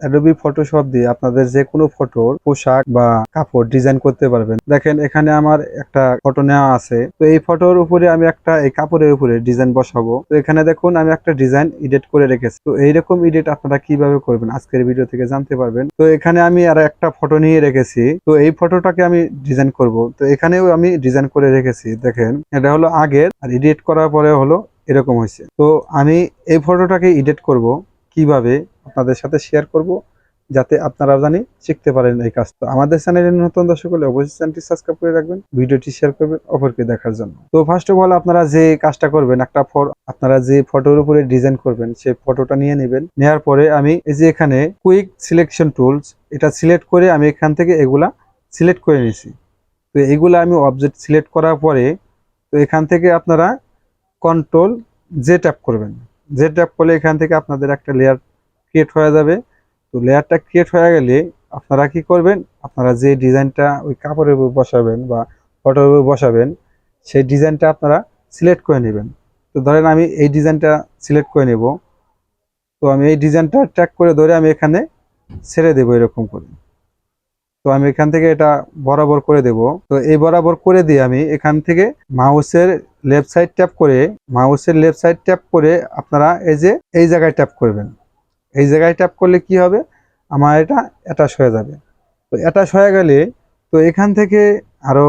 Adobe Photoshop দিয়ে আপনাদের যে কোনো ফটোর পোশাক বা কাপড় ডিজাইন করতে পারবেন। দেখেন, এখানে আমার একটা ফটো নেওয়া আছে। তো এই ফটোর উপরে আমি একটা, এই কাপড়ের উপরে ডিজাইন বসাবো। তো এখানে দেখুন, আমি একটা ডিজাইন এডিট করে রেখেছি। তো এইরকম এডিট আপনারা কীভাবে করবেন আজকের ভিডিও থেকে জানতে পারবেন। তো এখানে আমি আর একটা ফটো নিয়ে রেখেছি। তো এই ফটোটাকে আমি ডিজাইন করব। তো এখানেও আমি ডিজাইন করে রেখেছি। দেখেন, এটা হলো আগের, আর এডিট করার পরে হলো এরকম হয়েছে। তো আমি এই ফটোটাকে এডিট করব। কীভাবে আপনাদের সাথে শেয়ার করব যাতে আপনারা জানি শিখতে পারেন এই কাজ তো আমাদের চ্যানেলে নতুন দর্শক হলে অবশ্যই চ্যানেলটি সাবস্ক্রাইব করে রাখবেন, ভিডিওটি শেয়ার করবেন অপরকে দেখার জন্য। তো ফার্স্ট অফ অল আপনারা যে কাজটা করবেন, একটা ফটো, আপনারা যে ফটোর উপরে ডিজাইন করবেন, সেই ফটোটা নিয়ে নেবেন। নেওয়ার পরে আমি এই যে এখানে কুইক সিলেকশন টুলস এটা সিলেক্ট করে আমি এখান থেকে এগুলা সিলেক্ট করে নিয়েছি। তো এইগুলা আমি অবজেক্ট সিলেক্ট করার পরে তো এখান থেকে আপনারা কন্ট্রোল জে ট্যাপ করবেন। জে ট্যাপ করলে এখান থেকে আপনাদের একটা লেয়ার ক্রিয়েট হয়ে যাবে। তো লেয়ারটা ক্রিয়েট হয়ে গেলে আপনারা কি করবেন? আপনারা যে ডিজাইনটা ওই কাপড়ের উপর বসাবেন বা ফটোর উপর বসাবেন, সেই ডিজাইনটা আপনারা সিলেক্ট করে নেবেন। তো ধরেন আমি এই ডিজাইনটা সিলেক্ট করে নেব। তো আমি এই ডিজাইনটা ট্র্যাক করে ধরে আমি এখানে ছেড়ে দেবো এরকম করে। তো আমি এখান থেকে এটা বরাবর করে দেব। তো এই বরাবর করে দিয়ে আমি এখান থেকে মাউসের লেফট সাইড ট্যাপ করে, মাউসের লেফট সাইড ট্যাপ করে আপনারা এই যে এই জায়গায় ট্যাপ করবেন। এই জায়গায় ট্যাপ করলে কি হবে? আমার এটা অ্যাটাচ হয়ে যাবে। তো অ্যাটাচ হয়ে গেলে তো এখান থেকে আরও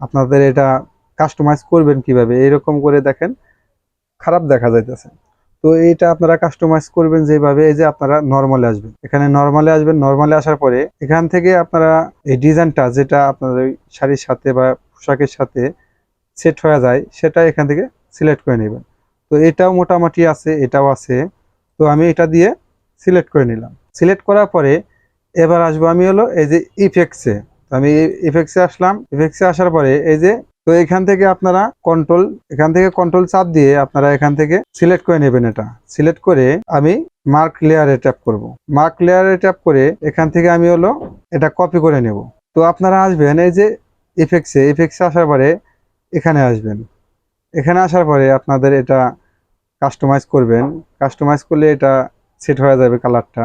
আপনাদের এটা কাস্টমাইজ করবেন কীভাবে? এইরকম করে দেখেন, খারাপ দেখা যাইতেছে। তো এইটা আপনারা কাস্টমাইজ করবেন যেভাবে, এই যে আপনারা নর্মালে আসবেন। এখানে নর্মালে আসবেন নর্মালে আসার পরে এখান থেকে আপনারা এই ডিজাইনটা যেটা আপনাদের ওই শাড়ির সাথে বা পোশাকের সাথে সেট হয়ে যায়, সেটা এখান থেকে সিলেক্ট করে নেবেন। তো এটাও মোটামুটি আছে, এটাও আছে। তো আমি এটা দিয়ে সিলেক্ট করে নিলাম। সিলেক্ট করার পরে এবার আসব আমি হলো এই যে ইফেক্টসে আমি ইফেক্টসে আসলাম। ইফেক্টসে আসার পরে এই যে তো এখান থেকে আপনারা কন্ট্রোল এখান থেকে কন্ট্রোল চাপ দিয়ে আপনারা এখান থেকে সিলেক্ট করে নেবেন এটা। সিলেক্ট করে আমি মার্ক লেয়ারে ট্যাপ করব। মার্ক লেয়ারে ট্যাপ করে এখান থেকে আমি হলো এটা কপি করে নেব। তো আপনারা আসবেন, এই যে ইফেক্টসে ইফেক্টসে আসার পরে এখানে আসবেন। এখানে আসার পরে আপনাদের এটা কাস্টমাইজ করবেন। কাস্টমাইজ করলে এটা সেট হয়ে যাবে কালারটা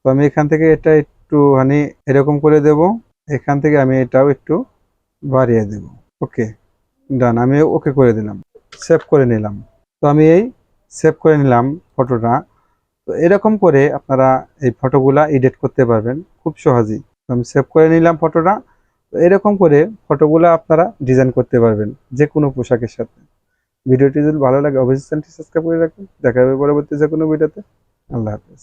তো আমি এখান থেকে এটা একটু একটুখানি এরকম করে দেব। এখান থেকে আমি এটাও একটু বাড়িয়ে দেব। ওকে, ডান, আমি ওকে করে দিলাম। সেভ করে নিলাম। তো আমি এই সেভ করে নিলাম ফটোটা। তো এরকম করে আপনারা এই ফটোগুলা এডিট করতে পারবেন, খুব সহজেই। তো আমি সেভ করে নিলাম ফটোটা। তো এরকম করে ফটোগুলা আপনারা ডিজাইন করতে পারবেন যে কোনো পোশাকের সাথে। ভিডিওটি যদি ভালো লাগে, অবশ্যই চ্যানেলটি সাবস্ক্রাইব করে রাখবেন। দেখা হবে পরবর্তী যে কোনো ভিডিওতে। আল্লাহ হাফেজ।